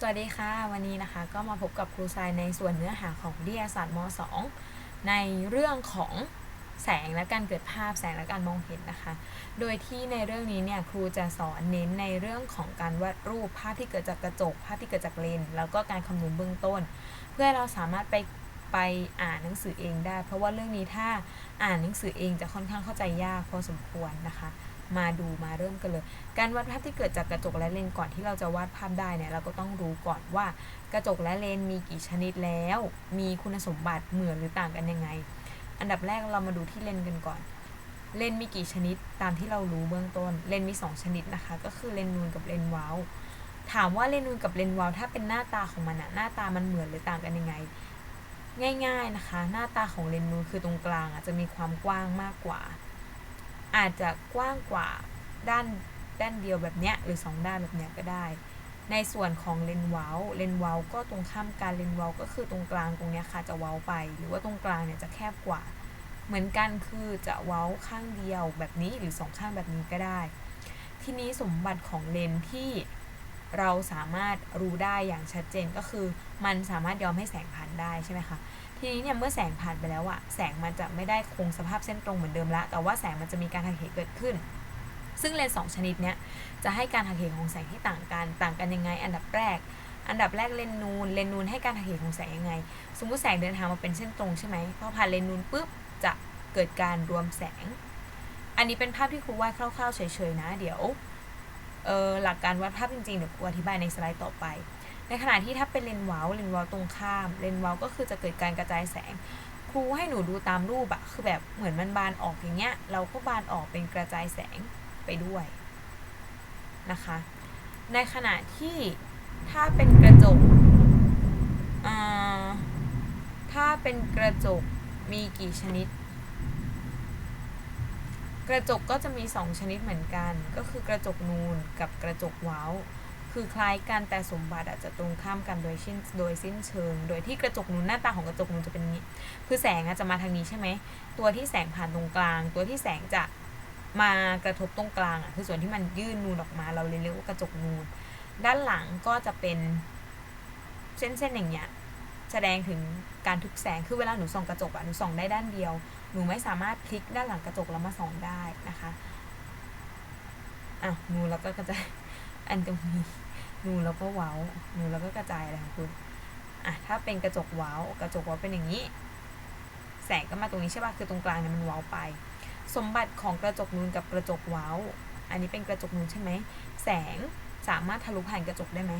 สวัสดีค่ะ วันนี้นะคะก็มาพบกับครูทรายในส่วนเนื้อหาของวิทยาศาสตร์ม .2 ในเรื่องของแสงและการเกิดภาพแสงและการมองเห็นนะคะ โดยที่ในเรื่องนี้เนี่ยครูจะสอนเน้นในเรื่องของการวาดรูปภาพที่เกิดจากกระจก ภาพที่เกิดจากเลนส์แล้วก็การคำนวณเบื้องต้น เพื่อเราสามารถไปไปอ่านหนังสือเองได้ เพราะว่าเรื่องนี้ถ้าอ่านหนังสือเองจะค่อนข้างเข้าใจยากพอสมควรนะคะ มาดูมาเริ่มกันเลย การวาดภาพที่เกิดจากกระจกและเลนส์ก่อนที่เราจะวาดภาพได้เนี่ยเราก็ต้องรู้ก่อนว่ากระจกและเลนส์มีกี่ชนิดแล้ว มีคุณสมบัติเหมือนหรือต่างกันยังไง อันดับแรกเรามาดูที่เลนส์กันก่อน เลนส์มีกี่ชนิดตามที่เรารู้เบื้องต้น เลนส์มี 2 ชนิดนะคะ ก็คือเลนส์นูนกับเลนส์ว้าถามว่าเลนส์นูนกับเลนส์ว้าถ้าเป็นหน้าตาของมันอะหน้าตามันเหมือนหรือต่างกันยังไงง่ายๆนะคะ หน้าตาของเลนส์นูนคือตรงกลางอะจะมีความกว้างมากกว่า อาจจะกว้างกว่าด้านด้านเดียวแบบเนี้ยหรือ 2 ด้านแบบเนี้ยก็ได้ ในส่วนของเลนเว้าเลนเว้าก็ตรงข้ามกันเลนเว้าก็คือตรงกลางตรงเนี้ยค่ะจะเว้าไป หรือว่าตรงกลางเนี่ยจะแคบกว่า เหมือนกันคือจะเว้าข้างเดียวแบบนี้หรือสองข้างแบบนี้ก็ได้ ทีนี้สมบัติของเลนที่เราสามารถรู้ได้อย่างชัดเจนก็คือ มันสามารถยอมให้แสงผ่านได้ใช่ไหมคะ ทีนี้เนี่ยเมื่อแสงผ่านไปแล้วอะแสงมันจะไม่ได้คงสภาพเส้นตรงเหมือนเดิมละแต่ว่าแสงมันจะมีการหักเหเกิดขึ้น ซึ่งเลนส์สองชนิดเนี้ยจะให้การหักเหของแสงที่ต่างกัน ต่างกันยังไง อันดับแรก อันดับแรกเลนส์นูนเลนส์นูนให้การหักเหของแสงยังไง สมมติแสงเดินทางมาเป็นเส้นตรงใช่ไหมพอผ่านเลนส์นูนปุ๊บจะเกิดการรวมแสง อันนี้เป็นภาพที่ครูวาดคร่าวๆเฉยๆนะ เดี๋ยวหลักการวาดภาพจริงๆเดี๋ยวครูอธิบายในสไลด์ต่อไป ในขณะที่ถ้าเป็นเลนส์ว้าเลนส์ว้าตรงข้าม เลนส์ว้าก็คือจะเกิดการกระจายแสง ครูให้หนูดูตามรูปอะคือแบบเหมือนมันบานออกอย่างเงี้ย เราก็บานออกเป็นกระจายแสงไปด้วยนะคะ ในขณะที่ถ้าเป็นกระจกถ้าเป็นกระจกมีกี่ชนิด กระจกก็จะมี 2 ชนิดเหมือนกัน ก็คือกระจกนูนกับกระจกว้า คือคล้ายกันแต่สมบัติอาจจะตรงข้ามกันโดยสิ้นโดยสิ้นเชิง โดยที่กระจกนูนหน้าตาของกระจกนูนจะเป็นนี้ คือแสงอาจจะมาทางนี้ใช่ไหมตัวที่แสงผ่านตรงกลาง ตัวที่แสงจะมากระทบตรงกลางอะคือส่วนที่มันยื่นนูนออกมาเราเลยเรียกว่ากระจกนูน ด้านหลังก็จะเป็นเส้นๆอย่างเงี้ยแสดงถึงการทึบแสง คือเวลาหนูส่องกระจกอะหนูส่องได้ด้านเดียว หนูไม่สามารถพลิกด้านหลังกระจกแล้วมาส่องได้นะคะ อะหนูแล้วก็กระจายอันตรงนี้ นูแล้วก็เว้าหนูแล้วก็กระจายอะไรของคุณอะถ้าเป็นกระจกเว้ากระจกเว้าเป็นอย่างนี้ แสงก็มาตรงนี้ใช่ป่ะคือตรงกลางเนี่ยมันเว้าไป สมบัติของกระจกนูนกับกระจกเว้า อันนี้เป็นกระจกนูนใช่ไหมแสงสามารถทะลุผ่านกระจกได้ไหม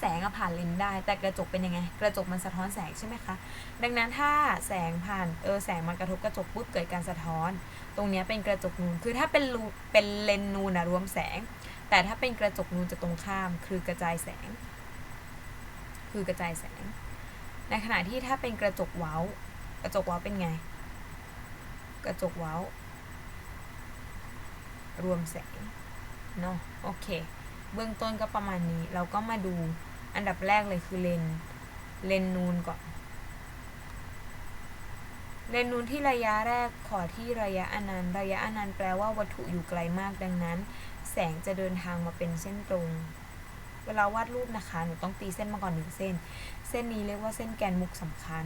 แสงอะผ่านเลนส์ได้ แต่กระจกเป็นยังไง กระจกมันสะท้อนแสงใช่ไหมคะ ดังนั้นถ้าแสงผ่านเออแสงมันกระทบกระจกปุ๊บเกิดการสะท้อน ตรงนี้เป็นกระจกนูนคือถ้าเป็นรูเป็นเลนส์นูนอะรวมแสง แต่ถ้าเป็นกระจกนูนจะตรงข้าม คือกระจายแสง คือกระจายแสง ในขณะที่ถ้าเป็นกระจกเว้า กระจกเว้าเป็นไง กระจกเว้า รวมแสงเนาะโอเค เบื้องต้นก็ประมาณนี้ เราก็มาดูอันดับแรกเลยคือเลน เลนนูนก่อน เลนนูนที่ระยะแรกขอที่ระยะอนันต์ ระยะอนันต์แปลว่าวัตถุอยู่ไกลมากดังนั้น แสงจะเดินทางมาเป็นเส้นตรง เวลาวาดรูปนะคะหนูต้องตีเส้นมาก่อนหนึ่งเส้น เส้นนี้เรียกว่าเส้นแกนมุกสำคัญ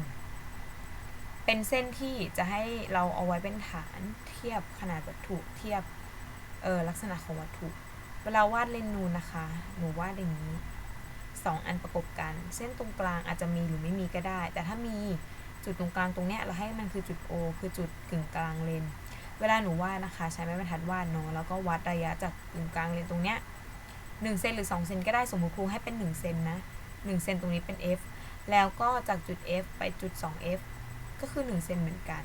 เป็นเส้นที่จะให้เราเอาไว้เป็นฐานเทียบขนาดวัตถุเทียบเออลักษณะของวัตถุ เวลาวาดเลนนูนนะคะ หนูวาดอย่างนี้สองอันประกบกัน เส้นตรงกลางอาจจะมีหรือไม่มีก็ได้ แต่ถ้ามีจุดตรงกลางตรงเนี้ยเราให้มันคือจุด O คือจุดกึ่งกลางเลน เวลาหนูวาดนะคะ ใช้ไม้บรรทัดวาดเนาะแล้วก็วัดระยะจากกึ่งกลางเลนตรงเนี้ยหนึ่งเซนหรือสองเซนก็ได้สมมติครูให้เป็นหนึ่งเซนนะหนึ่งเซนตรงนี้เป็น F แล้วก็จากจุด F ไปจุด 2F ก็คือ1เซนเหมือนกัน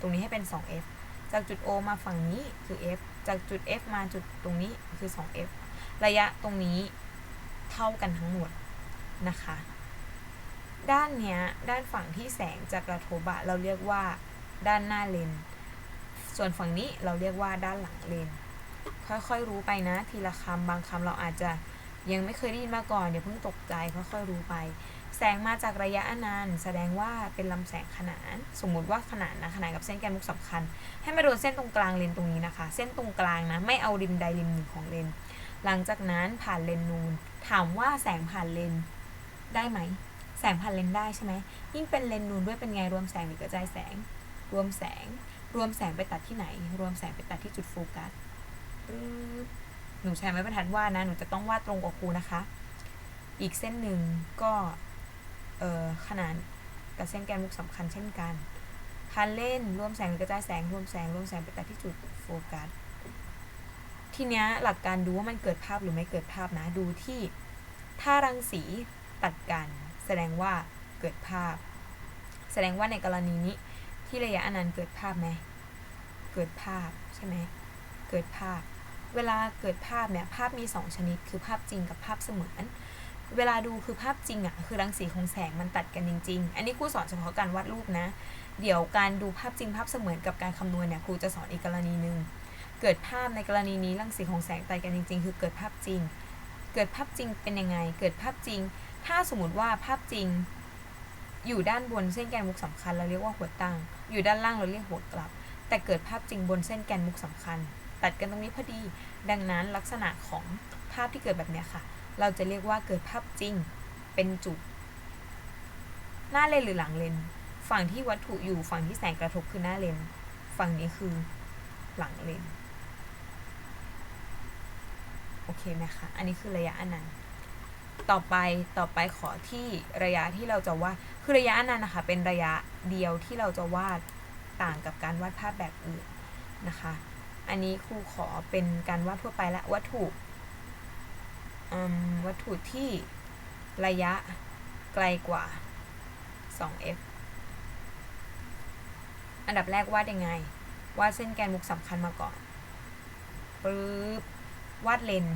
ตรงนี้ให้เป็น 2F จากจุด O มาฝั่งนี้คือ F จากจุด F มาจุดตรงนี้คือ 2F ระยะตรงนี้เท่ากันทั้งหมดนะคะ ด้านเนี้ยด้านฝั่งที่แสงจะกระทบอะเราเรียกว่าด้านหน้าเลน ส่วนฝั่งนี้เราเรียกว่าด้านหลังเลน ค่อยๆรู้ไปนะ ทีละคำบางคำเราอาจจะยังไม่เคยได้ยินมาก่อนเดี๋ยวเพิ่งตกใจค่อยๆรู้ไป แสงมาจากระยะอนันต์แสดงว่าเป็นลำแสงขนาน สมมุติว่าขนานนะขนานกับเส้นแกนมุกสำคัญ ให้มาโดนเส้นตรงกลางเลนตรงนี้นะคะ เส้นตรงกลางนะ ไม่เอาริมใดริมหนึ่งของเลน หลังจากนั้นผ่านเลนนูน ถามว่าแสงผ่านเลนได้ไหม แสงผ่านเลนได้ใช่ไหมยิ่งเป็นเลนนูนด้วยเป็นไงรวมแสงหรือกระจายแสง รวมแสง รวมแสงไปตัดที่ไหน รวมแสงไปตัดที่จุดโฟกัสปึ๊บหนูใช้ไม้บรรทัดวาดนะ หนูจะต้องวาดตรงกับครูนะคะ อีกเส้นหนึ่งก็เออขนานกับเส้นแกนมุกสำคัญเช่นกันพันเล่นรวมแสงหรือกระจายแสงรวมแสงรวมแสงไปตัดที่จุดโฟกัส ทีเนี้ยหลักการดูว่ามันเกิดภาพหรือไม่เกิดภาพนะ ดูที่ถ้ารังสีตัดกัน แสดงว่าเกิดภาพ แสดงว่าในกรณีนี้ ที่ระยะอนันต์เกิดภาพไหมเกิดภาพใช่ไหมเกิดภาพ เวลาเกิดภาพเนี่ยภาพมี 2 ชนิด คือภาพจริงกับภาพเสมือน เวลาดูคือภาพจริงอะ่ะคือรังสีของแสงมันตัดกันจริง ๆ อันนี้ครูสอนเฉพาะการวาดรูปนะ เดี๋ยวการดูภาพจริงภาพเสมือนกับการคำนวณเนี่ยครูจะสอนอีกกรณีหนึ่งเกิดภาพในกรณีนี้รังสีของแสงตัดกันจริง ๆ คือเกิดภาพจริง เกิดภาพจริงเป็นยังไง เกิดภาพจริง ถ้าสมมติว่าภาพจริง อยู่ด้านบนเส้นแกนมุกสำคัญเราเรียกว่าหัวตั้ง อยู่ด้านล่างเราเรียกหัวกลับ แต่เกิดภาพจริงบนเส้นแกนมุกสำคัญ ตัดกันตรงนี้พอดี ดังนั้นลักษณะของภาพที่เกิดแบบนี้ค่ะ เราจะเรียกว่าเกิดภาพจริง เป็นจุด หน้าเลนหรือหลังเลน ฝั่งที่วัตถุอยู่ฝั่งที่แสงกระทบคือหน้าเลน ฝั่งนี้คือหลังเลน โอเคไหมคะ อันนี้คือระยะอนันต์ ต่อไปต่อไปขอที่ระยะที่เราจะวาดคือระยะนั้นนะคะ เป็นระยะเดียวที่เราจะวาดต่างกับการวาดภาพแบบอื่นนะคะ อันนี้ครูขอเป็นการวาดทั่วไปและวัตถุวัตถุที่ระยะไกลกว่า 2f อันดับแรกวาดยังไง วาดเส้นแกนมุกสำคัญมาก่อนปึ๊บวาดเลน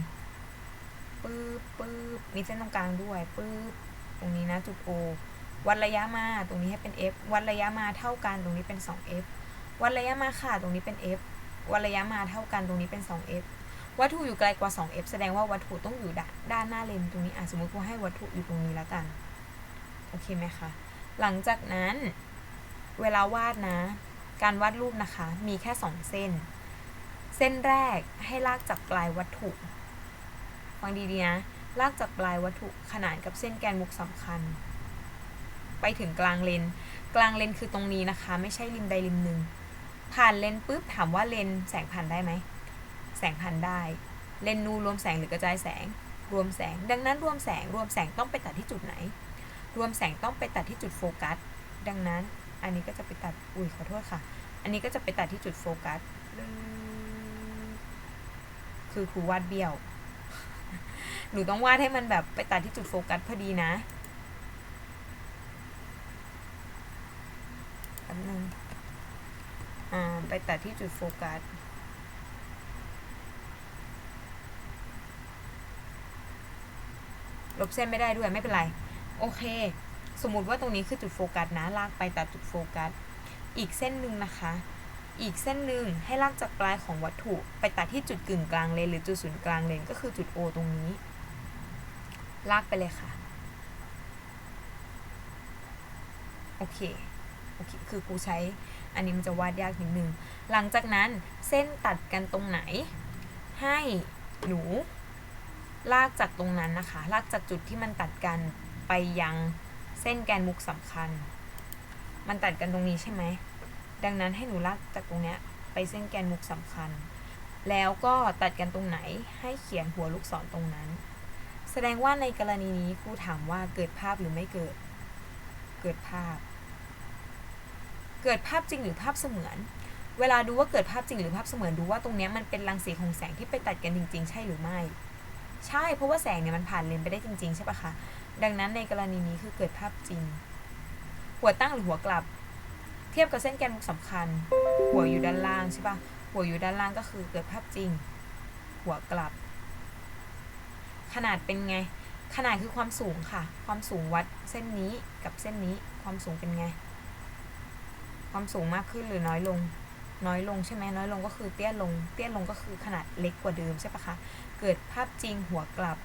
ปึ๊บปึ๊บมีเส้นตรงกลางด้วยปึ๊บตรงนี้นะจุด O วัดระยะมาตรงนี้ให้เป็น f วัดระยะมาเท่ากันตรงนี้เป็น 2f วัดระยะมาค่ะตรงนี้เป็น f วัดระยะมาเท่ากันตรงนี้เป็น 2f วัตถุอยู่ไกลกว่า 2f แสดงว่าวัตถุต้องอยู่ด้านหน้าเลนตรงนี้อะสมมติว่าให้วัตถุอยู่ตรงนี้แล้วกันโอเคไหมคะหลังจากนั้นเวลาวาดนะ การวาดรูปนะคะ มีแค่ 2 เส้น เส้นแรกให้ลากจากปลายวัตถุ ฟังดีๆนะ ลากจากปลายวัตถุขนานกับเส้นแกนมุกสำคัญ ไปถึงกลางเลน กลางเลนคือตรงนี้นะคะ ไม่ใช่ริมใดริมหนึ่ง ผ่านเลนปุ๊บถามว่าเลนแสงผ่านได้ไหม แสงผ่านได้ เลนนูรวมแสงหรือกระจายแสง รวมแสง ดังนั้นรวมแสง รวมแสงต้องไปตัดที่จุดไหน รวมแสงต้องไปตัดที่จุดโฟกัส ดังนั้นอันนี้ก็จะไปตัด อุ้ยขอโทษค่ะ อันนี้ก็จะไปตัดที่จุดโฟกัส คือครูวาดเบี้ยว หนูต้องวาดให้มันแบบไปตัดที่จุดโฟกัสพอดีนะแป๊บนึงอ่าไปตัดที่จุดโฟกัสลบเส้นไม่ได้ด้วยไม่เป็นไร โอเค สมมุติว่าตรงนี้คือจุดโฟกัสนะ ลากไปตัดจุดโฟกัส อีกเส้นหนึ่งนะคะ อีกเส้นหนึ่งให้ลากจากปลายของวัตถุ ไปตัดที่จุดกึ่งกลางเลนหรือจุดศูนย์กลางเลนก็คือจุด O ตรงนี้ ลากไปเลยค่ะ โอเค โอเค คือครูใช้ อันนี้มันจะวาดยากนิดนึง หลังจากนั้นเส้นตัดกันตรงไหน ให้หนู ลากจากตรงนั้นนะคะ ลากจากจุดที่มันตัดกันไปยังเส้นแกนมุกสำคัญ มันตัดกันตรงนี้ใช่ไหม ดังนั้นให้หนูลากจากตรงเนี้ยไปเส้นแกนมุกสำคัญ แล้วก็ตัดกันตรงไหนให้เขียนหัวลูกศรตรงนั้น แสดงว่าในกรณีนี้ครูถามว่าเกิดภาพหรือไม่เกิด เกิดภาพ เกิดภาพจริงหรือภาพเสมือน เวลาดูว่าเกิดภาพจริงหรือภาพเสมือนดูว่าตรงนี้มันเป็นรังสีของแสงที่ไปตัดกันจริง ๆ ใช่หรือไม่ ใช่เพราะว่าแสงเนี่ยมันผ่านเลนไปได้จริง ๆ ใช่ปะคะดังนั้นในกรณีนี้คือเกิดภาพจริง หัวตั้งหรือหัวกลับ เทียบกับเส้นแกนมุกสำคัญ หัวอยู่ด้านล่างใช่ปะหัวอยู่ด้านล่างก็คือเกิดภาพจริง หัวกลับ ขนาดเป็นไง ขนาดคือความสูงค่ะ ความสูงวัดเส้นนี้กับเส้นนี้ความสูงเป็นไง ความสูงมากขึ้นหรือน้อยลง น้อยลงใช่ไหมน้อยลงก็คือเตี้ยลง เตี้ยลงก็คือขนาดเล็กกว่าเดิมใช่ปะคะ เกิดภาพจริงหัวกลับ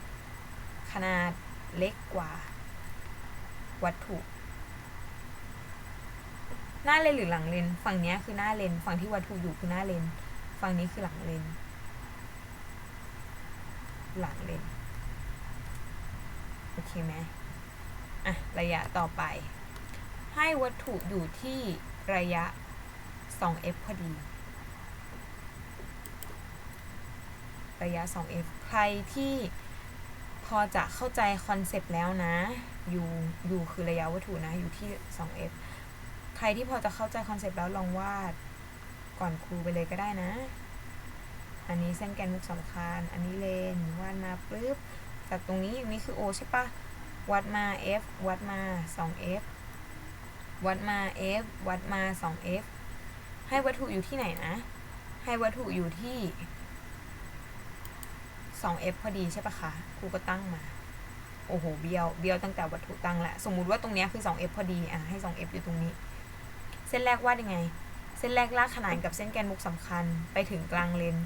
ขนาดเล็กกว่า วัตถุ หน้าเลนหรือหลังเลน ฝั่งนี้คือหน้าเลน ฝั่งที่วัตถุอยู่คือหน้าเลน ฝั่งนี้คือหลังเลน หลังเลน โอเคไหมอะ ระยะต่อไป ให้วัตถุอยู่ที่ระยะ 2f พอดี ระยะ 2f ใครที่พอจะเข้าใจคอนเซปต์แล้วนะ u u คือระยะวัตถุนะ อยู่ที่ 2f ใครที่พอจะเข้าใจคอนเซปต์แล้วลองวาดก่อนครูไปเลยก็ได้นะ อันนี้เส้นแกนมุกสำคัญ อันนี้เลนวาดมาปุ๊บ จากตรงนี้นี่คือ O ใช่ปะวัดมา F วัดมา 2F วัดมา F วัดมา 2F ให้วัตถุอยู่ที่ไหนนะ ให้วัตถุอยู่ที่ 2f พอดีใช่ปะคะ ครูก็ตั้งมา โอ้โห เบี้ยว เบี้ยวตั้งแต่วัตถุตั้งแหละ สมมุติว่าตรงนี้คือ 2f พอดี อะ ให้ 2f อยู่ตรงนี้ เส้นแรกวาดยังไง เส้นแรกลากขนานกับเส้นแกนมุกสำคัญไปถึงกลางเลน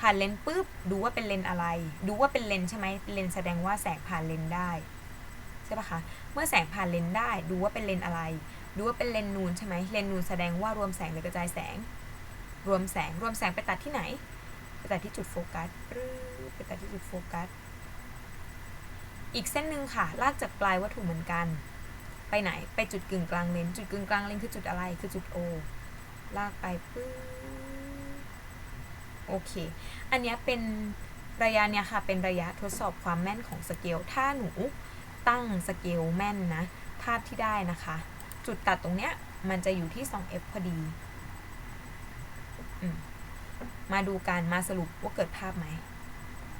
ผ่านเลนปุ๊บดูว่าเป็นเลนอะไร ดูว่าเป็นเลนใช่ไหมเลนแสดงว่าแสงผ่านเลนได้ใช่ปะคะ เมื่อแสงผ่านเลนได้ ดูว่าเป็นเลนอะไร ดูว่าเป็นเลนนูนใช่ไหมเลนนูนแสดงว่ารวมแสงหรือกระจายแสง รวมแสง รวมแสงไปตัดที่ไหน ไปตัดที่จุดโฟกัสไปตัดที่จุดโฟกัส อีกเส้นหนึ่งค่ะ ลากจากปลายวัตถุเหมือนกัน ไปไหนไปจุดกึ่งกลางเลนจุดกึ่งกลางเลนคือจุดอะไรคือจุด O ลากไปปึ้งโอเค อันเนี้ยเป็นระยะเนี้ยค่ะเป็นระยะทดสอบความแม่นของสเกล ถ้าหนูตั้งสเกลแม่นนะ ภาพที่ได้นะคะ จุดตัดตรงเนี้ยมันจะอยู่ที่ 2f พอดีอืมมาดูการมาสรุปว่าเกิดภาพไหม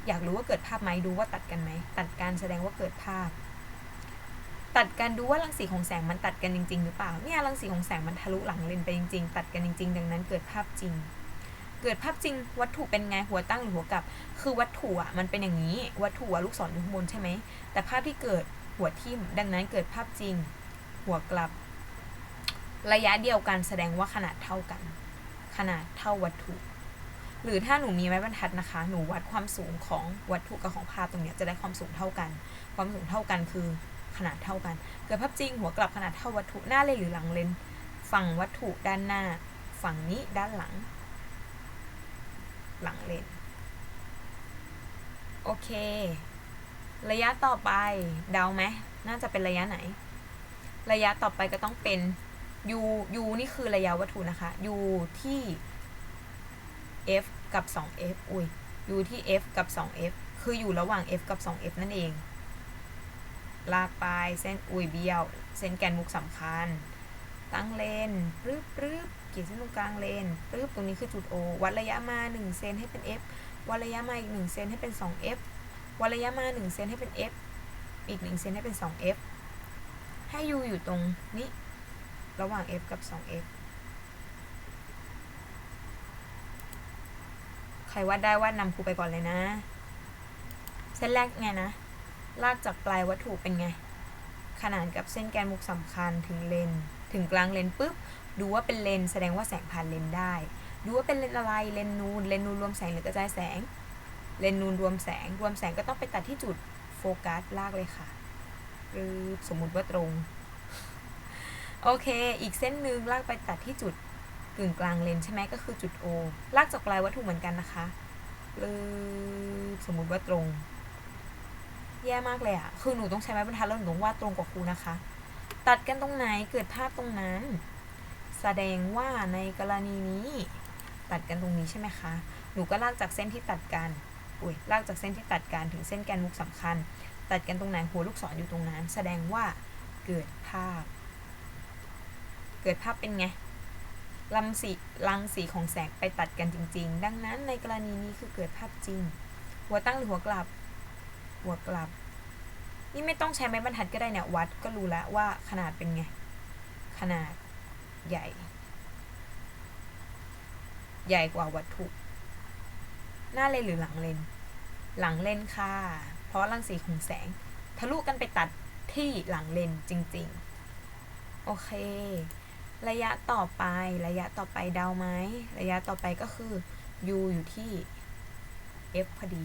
อยากรู้ว่าเกิดภาพไหมดูว่าตัดกันไหม ตัดการแสดงว่าเกิดภาพ ตัดกันดูว่ารังสีของแสงมันตัดกันจริง ๆ หรือเปล่าเนี่ยรังสีของแสงมันทะลุหลังเลนไปจริง ๆ ตัดกันจริง ๆ ดังนั้นเกิดภาพจริง เกิดภาพจริง วัตถุเป็นไงหัวตั้งหรือหัวกลับ คือวัตถุอะมันเป็นอย่างนี้ วัตถุอะลูกศรอยู่ข้างบนใช่ไหมแต่ภาพที่เกิดหัวทิ่ม ดังนั้นเกิดภาพจริง หัวกลับ ระยะเดียวกันแสดงว่าขนาดเท่ากัน ขนาดเท่าวัตถุ หรือถ้าหนูมีไม้บรรทัดนะคะ หนูวัดความสูงของวัตถุกับของภาพตรงเนี้ยจะได้ความสูงเท่ากัน ความสูงเท่ากันคือ ขนาดเท่ากัน เกิดภาพจริงหัวกลับขนาดเท่าวัตถุหน้าเลนหรือหลังเลน ฝั่งวัตถุด้านหน้า ฝั่งนี้ด้านหลัง หลังเลน โอเค ระยะต่อไปเดาไหมน่าจะเป็นระยะไหน ระยะต่อไปก็ต้องเป็น u u นี่คือระยะวัตถุนะคะ u ที่ f กับ 2f อุ้ย u ที่ f กับ 2f คืออยู่ระหว่าง f กับ 2f นั่นเอง ลากไปเส้นอุยเบี้ยว เส้นแกนมุกสำคัญ ตั้งเลนปรึ๊บปรึ๊บขีดเส้นตรงกลางเลนปรึ๊บตรงนี้คือจุด O วัดระยะมา 1 เซนให้เป็น f วัดระยะมาอีก 1 เซนให้เป็น 2f วัดระยะมา 1 เซนให้เป็น f อีก 1 เซนให้เป็น 2f ให้ u อยู่ตรงนี้ระหว่าง f กับ 2f ใครวาดได้วาดนำครูไปก่อนเลยนะ เส้นแรกไงนะ ลากจากปลายวัตถุเป็นไง ขนานกับเส้นแกนมุกสำคัญถึงเลน ถึงกลางเลนปุ๊บ ดูว่าเป็นเลน แสดงว่าแสงผ่านเลนได้ ดูว่าเป็นเลนอะไร เลนนูน เลนนูนรวมแสงหรือกระจายแสง เลนนูนรวมแสง รวมแสงก็ต้องไปตัดที่จุดโฟกัสลากเลยค่ะ หรือสมมุติว่าตรง โอเค อีกเส้นหนึ่งลากไปตัดที่จุดกึ่งกลางเลนใช่ไหมก็คือจุด O ลากจากปลายวัตถุเหมือนกันนะคะหรือสมมุติว่าตรง แย่มากเลยอะคือหนูต้องใช้ไม้บรรทัดแล้วหนูต้องวาดตรงกว่าครูนะคะ ตัดกันตรงไหนเกิดภาพตรงนั้น แสดงว่าในกรณีนี้ ตัดกันตรงนี้ใช่ไหมคะ หนูก็ลากจากเส้นที่ตัดกัน อุ้ยลากจากเส้นที่ตัดกันถึงเส้นแกนมุกสำคัญ ตัดกันตรงไหนหัวลูกศรออยู่ตรงนั้น แสดงว่าเกิดภาพ เกิดภาพเป็นไงรังสีรังสีของแสงไปตัดกันจริง ๆ ดังนั้นในกรณีนี้คือเกิดภาพจริง หัวตั้งหรือหัวกลับ หัวกลับ นี่ไม่ต้องใช้ไม้บรรทัดก็ได้เนี่ย วัดก็รู้แล้วว่าขนาดเป็นไง ขนาดใหญ่ ใหญ่กว่าวัตถุ หน้าเลนหรือหลังเลน หลังเลนค่ะ เพราะรังสีของแสง ทะลุกันไปตัดที่หลังเลนจริง ๆ โอเคระยะต่อไประยะต่อไปเดาไหมระยะต่อไปก็คือ u อยู่ที่ f พอดี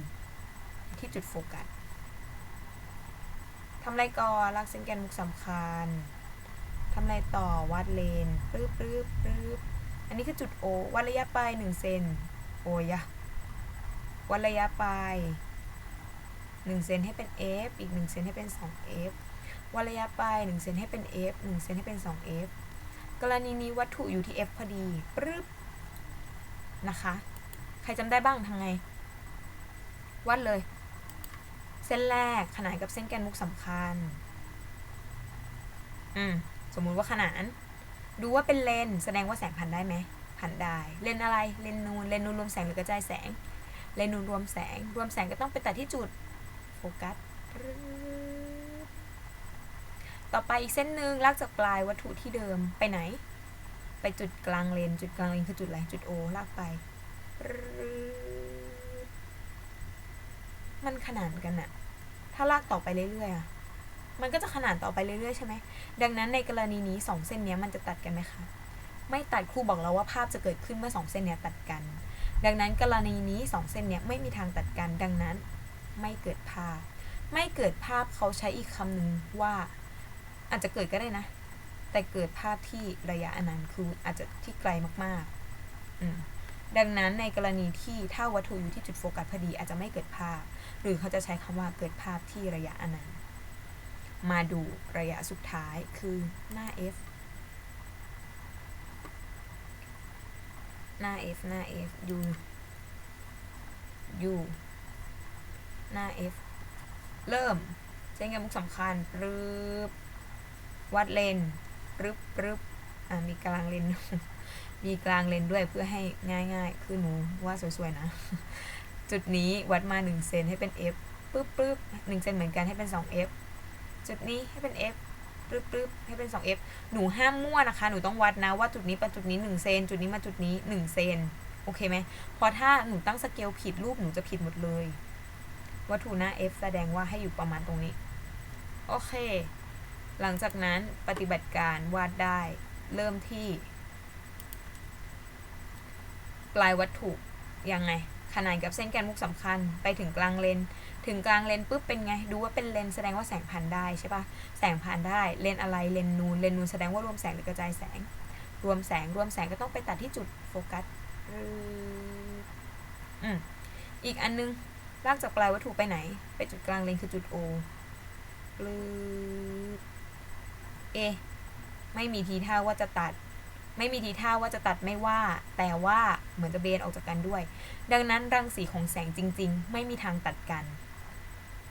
ที่จุดโฟกัส ทำไรก่อนลากเส้นแกนมุกสำคัญทำไรต่อวัดเลนปรึ๊บปรึ๊บปรึ๊บอันนี้คือจุด O วัดระยะปลาย1เซนโอ้ยะวัดระยะปลาย1เซนให้เป็น f อีก1เซนให้เป็น 2f วัดระยะไป1เซนให้เป็น f 1เซนให้เป็น 2f กรณีนี้วัตถุอยู่ที่ f พอดีปรึ๊บนะคะ ใครจำได้บ้างทำไง วัดเลย ส้นแรกขนานกับเส้นแกนมุกสำคัญ อืม สมมุติว่าขนาน ดูว่าเป็นเลน แสดงว่าแสงผ่านได้ไหมผ่านได้ เลนอะไร เลนนูน เลนนูนรวมแสงหรือกระจายแสง เลนนูนรวมแสง รวมแสงก็ต้องไปตัดที่จุดโฟกัส ต่อไปอีกเส้นหนึ่งลากจากปลายวัตถุที่เดิมไปไหน ไปจุดกลางเลน จุดกลางเลนคือจุดอะไร จุด O ลากไปมันขนานกันอะ ถ้าลากต่อไปเรื่อยๆอะมันก็จะขนานต่อไปเรื่อยๆใช่ไหมดังนั้นในกรณีนี้สองเส้นนี้มันจะตัดกันไหมคะ ไม่ตัดครูบอกแล้วว่าภาพจะเกิดขึ้นเมื่อสองเส้นเนี้ยตัดกัน ดังนั้นกรณีนี้สองเส้นเนี้ยไม่มีทางตัดกัน ดังนั้น ไม่เกิดภาพ ไม่เกิดภาพเขาใช้อีกคำหนึ่งว่า อาจจะเกิดก็ได้นะ แต่เกิดภาพที่ระยะอนันต์คืออาจจะที่ไกลมากๆ อืม ดังนั้นในกรณีที่ถ้าวัตถุอยู่ที่จุดโฟกัสพอดีอาจจะไม่เกิดภาพ หรือเขาจะใช้คำว่าเกิดภาพที่ระยะอนันต์มาดูระยะสุดท้ายคือหน้า f หน้า f หน้า f u u หน้า f เริ่มใช้งานมุกสำคัญปรึบวัดเลนปรึบปรึบอ่ามีกลางเลน มีกลางเลนด้วยเพื่อให้ง่ายๆ คือหนูว่าสวยๆนะ จุดนี้วัดมา 1 เซนให้เป็น f ปึ๊บปึ๊บ1เซนเหมือนกันให้เป็น 2f จุดนี้ให้เป็น f ปึ๊บปึ๊บให้เป็น 2f หนูห้ามมั่วนะคะ หนูต้องวัดนะว่าจุดนี้ไปจุดนี้ 1 เซน จุดนี้มาจุดนี้ 1 เซน โอเคไหมเพราะถ้าหนูตั้งสเกลผิดรูปหนูจะผิดหมดเลย วัตถุหน้า f แสดงว่าให้อยู่ประมาณตรงนี้ โอเค หลังจากนั้นปฏิบัติการวาดได้เริ่มที่ ปลายวัตถุยังไง ขนานกับเส้นแกนมุกสำคัญ ไปถึงกลางเลน ถึงกลางเลนปุ๊บเป็นไง ดูว่าเป็นเลนแสดงว่าแสงผ่านได้ใช่ปะแสงผ่านได้ เลนอะไร เลนนูน เลนนูนแสดงว่ารวมแสงหรือกระจายแสง รวมแสง รวมแสงก็ต้องไปตัดที่จุดโฟกัสอืมอีกอันนึงลากจากปลายวัตถุไปไหน ไปจุดกลางเลนคือจุด O ปลืบเอ ไม่มีทีท่าว่าจะตัด ไม่มีทีท่าว่าจะตัดไม่ว่า แต่ว่าเหมือนจะเบนออกจากกันด้วย ดังนั้นรังสีของแสงจริง ๆ ไม่มีทางตัดกัน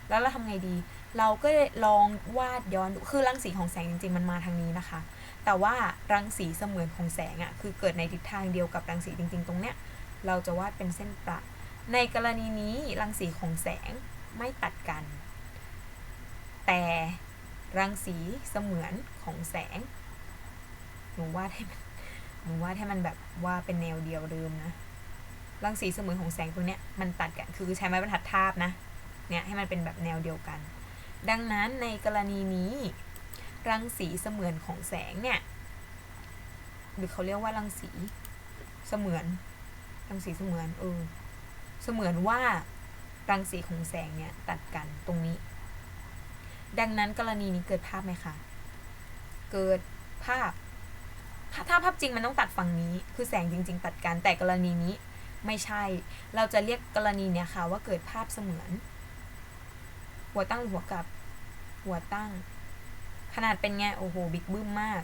แล้วเราทำไงดี เราก็ลองวาดย้อนดูคือรังสีของแสงจริง ๆ มันมาทางนี้นะคะ แต่ว่ารังสีเสมือนของแสงอะ่ะคือเกิดในทิศทางเดียวกับรังสีจริง ๆ ตรงเนี้ยเราจะวาดเป็นเส้นประ ในกรณีนี้รังสีของแสงไม่ตัดกัน แต่รังสีเสมือนของแสง หนูวาดให้มัน หนูวาดให้มันแบบว่าเป็นแนวเดียวเดิมนะรังสีเสมือนของแสงตัวเนี้ยมันตัดกันคือใช้ไม้บรรทัดทาบนะเนี่ยให้มันเป็นแบบแนวเดียวกัน ดังนั้นในกรณีนี้ รังสีเสมือนของแสงเนี่ยหรือเขาเรียกว่ารังสีเสมือนรังสีเสมือนเออเสมือนว่ารังสีของแสงเนี่ยตัดกันตรงนี้ ดังนั้นกรณีนี้เกิดภาพไหมคะ เกิดภาพ ถ้าภาพจริงมันต้องตัดฝั่งนี้ คือแสงจริง ๆ ตัดกันแต่กรณีนี้ไม่ใช่ เราจะเรียกกรณีเนี้ยค่ะว่าเกิดภาพเสมือน หัวตั้งหัวกลับหัวตั้ง ขนาดเป็นไง โอ้โห บิ๊กบึ้มมาก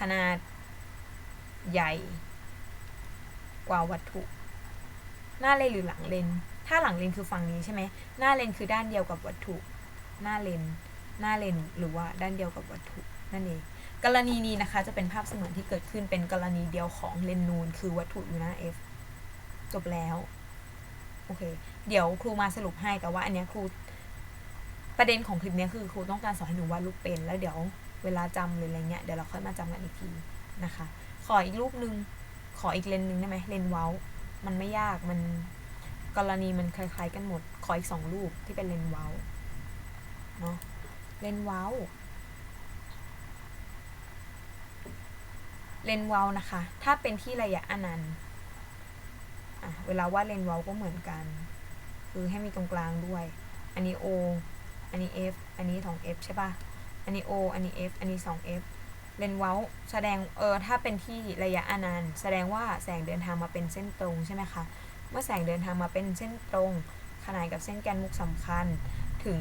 ขนาดใหญ่ กว่าวัตถุ หน้าเลนหรือหลังเลน ถ้าหลังเลนคือฝั่งนี้ใช่ไหม หน้าเลนคือด้านเดียวกับวัตถุ หน้าเลน หน้าเลนหรือว่าด้านเดียวกับวัตถุนั่นเอง กรณีนี้นะคะจะเป็นภาพเสมือนที่เกิดขึ้นเป็นกรณีเดียวของเลนนูนคือวัตถุอยู่หน้า F จบแล้วโอเค เดี๋ยวครูมาสรุปให้แต่ว่าอันเนี้ยครูประเด็นของคลิปเนี้ยคือครูต้องการสอนให้หนูวาดรูปเป็น แล้วเดี๋ยวเวลาจำหรืออะไรเงี้ยเดี๋ยวเราค่อยมาจำกันอีกทีนะคะ ขออีกรูปหนึ่งขออีกเลนหนึ่งได้ไหมเลนเว้า มันไม่ยากมันกรณีมันคล้ายๆกันหมด ขออีกสองรูปที่เป็นเลนเว้าเนาะเลนเว้า เลนเว้านะคะ ถ้าเป็นที่ระยะอนันต์เวลาวาดเลนเว้าก็เหมือนกัน คือให้มีตรงกลางด้วย อันนี้ O อันนี้ F อันนี้ของ F ใช่ปะอันนี้ O อันนี้ F อันนี้ 2F เลนเว้าแสดง เออ ถ้าเป็นที่ระยะอนันต์ แสดงว่าแสงเดินทางมาเป็นเส้นตรงใช่ไหมคะ เมื่อแสงเดินทางมาเป็นเส้นตรง ขนานกับเส้นแกนมุกสำคัญ ถึง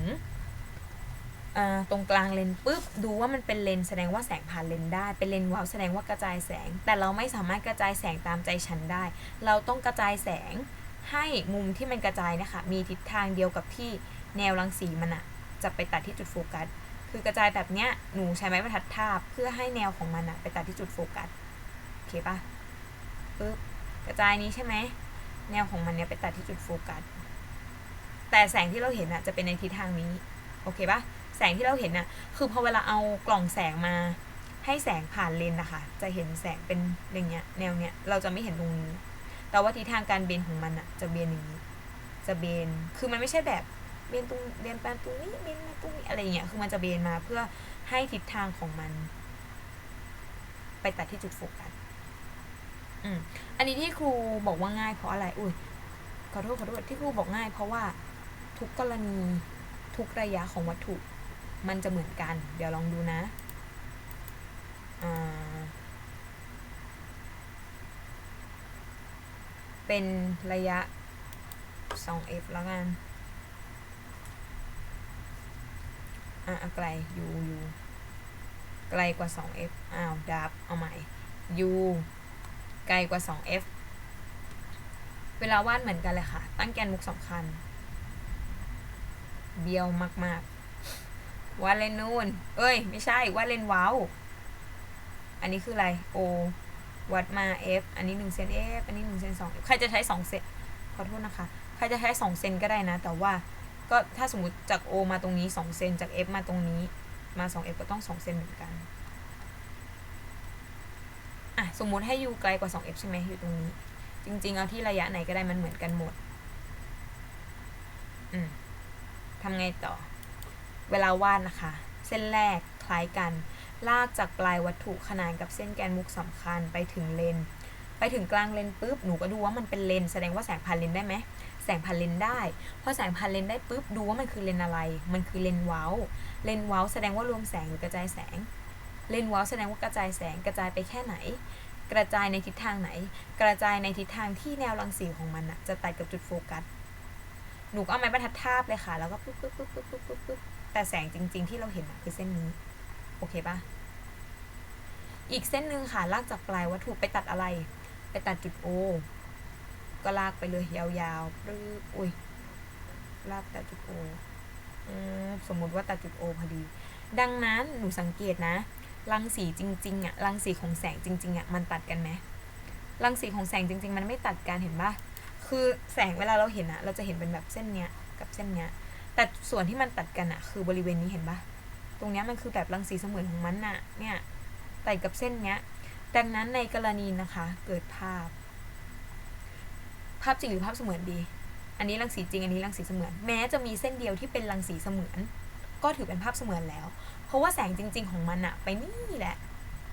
ตรงกลางเลนปุ๊บดูว่ามันเป็นเลนแสดงว่าแสงผ่านเลนได้ เป็นเลนวาแสดงว่ากระจายแสง แต่เราไม่สามารถกระจายแสงตามใจฉันได้ เราต้องกระจายแสงให้มุมที่มันกระจายนะคะมีทิศทางเดียวกับที่แนวรังสีมันอะจะไปตัดที่จุดโฟกัสคือกระจายแบบเนี้ยหนูใช้ไม้บรรทัดทาบเพื่อให้แนวของมันอะไปตัดที่จุดโฟกัสโอเคปะปึ๊บกระจายนี้ใช่ไหมแนวของมันเนี้ยไปตัดที่จุดโฟกัสแต่แสงที่เราเห็นอะจะเป็นในทิศทางนี้โอเคปะ แสงที่เราเห็นอะคือพอเวลาเอากล่องแสงมา ให้แสงผ่านเลนนะคะ จะเห็นแสงเป็นอย่างเงี้ยแนวเนี้ยเราจะไม่เห็นตรงนี้ แต่ว่าทิศทางการเบนของมันอะจะเบนอย่างนี้ จะเบน คือมันไม่ใช่แบบเบนตรงเบนไปตรงนี้เบนมาตรงนี้อะไรอย่างเงี้ย คือมันจะเบนมาเพื่อให้ทิศทางของมัน ไปตัดที่จุดโฟกัส อืม อันนี้ที่ครูบอกว่าง่ายเพราะอะไร อุ้ยขอโทษขอโทษที่ครูบอกง่ายเพราะว่าทุกกรณีทุกระยะของวัตถุ มันจะเหมือนกัน เดี๋ยวลองดูนะเป็นระยะ 2f แล้วกันอะอะไกล u u ไกลกว่า 2f อ้าวดับ เอาใหม่ u ไกลกว่า 2f เวลาวาดเหมือนกันเลยค่ะ ตั้งแกนมุกสำคัญ เบี้ยวมาก ๆ วาดเลนนูนเอ้ย ไม่ใช่วาดเลนว้าอันนี้คืออะไร o วัดมา f อันนี้1เซน f อันนี้1เซน2 f ใครจะใช้2เซนขอโทษนะคะ ใครจะใช้2เซนก็ได้นะ แต่ว่าก็ถ้าสมมติจาก o มาตรงนี้2เซนจาก f มาตรงนี้มา 2f ก็ต้อง2เซนเหมือนกันอะสมมุติให้ u ไกลกว่า 2f ใช่ไหมอยู่ตรงนี้ จริง ๆ เอาที่ระยะไหนก็ได้มันเหมือนกันหมด อืมทำไงต่อ เวลาวาดนะคะ เส้นแรกคล้ายกัน ลากจากปลายวัตถุขนานกับเส้นแกนมุกสำคัญไปถึงเลน ไปถึงกลางเลนปุ๊บ หนูก็ดูว่ามันเป็นเลน แสดงว่าแสงผ่านเลนได้ไหม แสงผ่านเลนได้ พอแสงผ่านเลนได้ปุ๊บ ดูว่ามันคือเลนอะไร มันคือเลนเว้า เลนเว้าแสดงว่ารวมแสงหรือกระจายแสง เลนเว้าแสดงว่ากระจายแสงกระจายไปแค่ไหน กระจายในทิศทางไหน กระจายในทิศทางที่แนวรังสีของมันอะจะตัดกับจุดโฟกัส หนูก็เอาไม้บรรทัดทาบเลยค่ะ แล้วก็ปุ๊บปุ๊บปุ๊บปุ๊บปุ๊บปุ๊บ แต่แสงจริง ๆ ที่เราเห็นคือเส้นนี้ โอเคปะอีกเส้นหนึ่งค่ะลากจากปลายวัตถุไปตัดอะไร ไปตัดจุด O ก็ลากไปเลยยาวๆปรื้ออุ้ยลากตัดจุด O อืมสมมุติว่าตัดจุด O พอดี ดังนั้นหนูสังเกตนะ รังสีจริงๆอะรังสีของแสงจริงๆอะมันตัดกันไหมรังสีของแสงจริง ๆ มันไม่ตัดกันเห็นปะคือแสงเวลาเราเห็นอะเราจะเห็นเป็นแบบเส้นเนี้ยกับเส้นเนี้ย แต่ส่วนที่มันตัดกันอะคือบริเวณนี้เห็นปะตรงเนี้ยมันคือแบบรังสีเสมือนของมันน่ะเนี่ยตัดกับเส้นเนี้ย ดังนั้นในกรณีนะคะเกิดภาพ ภาพจริงหรือภาพเสมือนดี อันนี้รังสีจริง อันนี้รังสีเสมือน แม้จะมีเส้นเดียวที่เป็นรังสีเสมือน ก็ถือเป็นภาพเสมือนแล้ว เพราะว่าแสงจริง ๆ ของมันอะไปนี่แหละ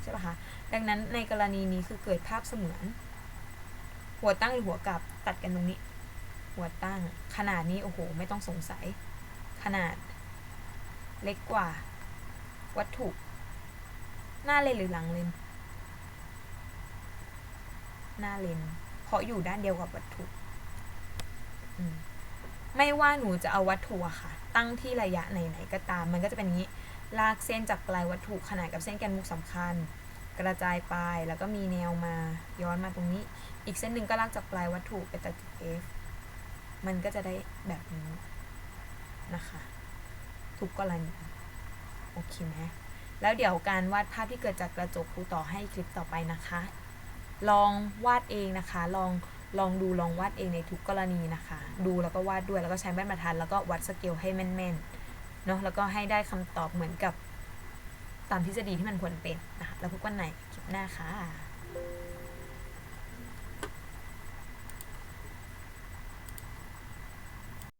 ใช่ปะคะ ดังนั้นในกรณีนี้คือเกิดภาพเสมือน หัวตั้งหรือหัวกลับตัดกันตรงนี้ หัวตั้งขนาดนี้โอ้โห ไม่ต้องสงสัย ขนาด เล็กกว่า วัตถุ หน้าเลนหรือหลังเลน หน้าเลน เพราะอยู่ด้านเดียวกับวัตถุมไม่ว่าหนูจะเอาวัตถุอะค่ะ ตั้งที่ระยะไหนๆก็ตาม มันก็จะเป็นอย่างนี้ ลากเส้นจากปลายวัตถุขนาดกับเส้นแกนมุกสำคัญ กระจายปลายแล้วก็มีแนวมาย้อนมาตรงนี้ อีกเส้นหนึ่งก็ลากจากปลายวัตถุไปตัดจุด F มันก็จะได้แบบนี้ นะคะ ทุกกรณีโอเคไหมแล้วเดี๋ยวการวาดภาพที่เกิดจากกระจกครูต่อให้คลิปต่อไปนะคะ ลองวาดเองนะคะ ลองลองดูลองวาดเองในทุกกรณีนะคะ ดูแล้วก็วาดด้วยแล้วก็ใช้แม่บรรทัดแล้วก็วัดสเกลให้แม่นๆเนาะแล้วก็ให้ได้คำตอบเหมือนกับตามทฤษฎีที่มันควรเป็นนะคะแล้วพบกันใหม่คลิปหน้าค่ะ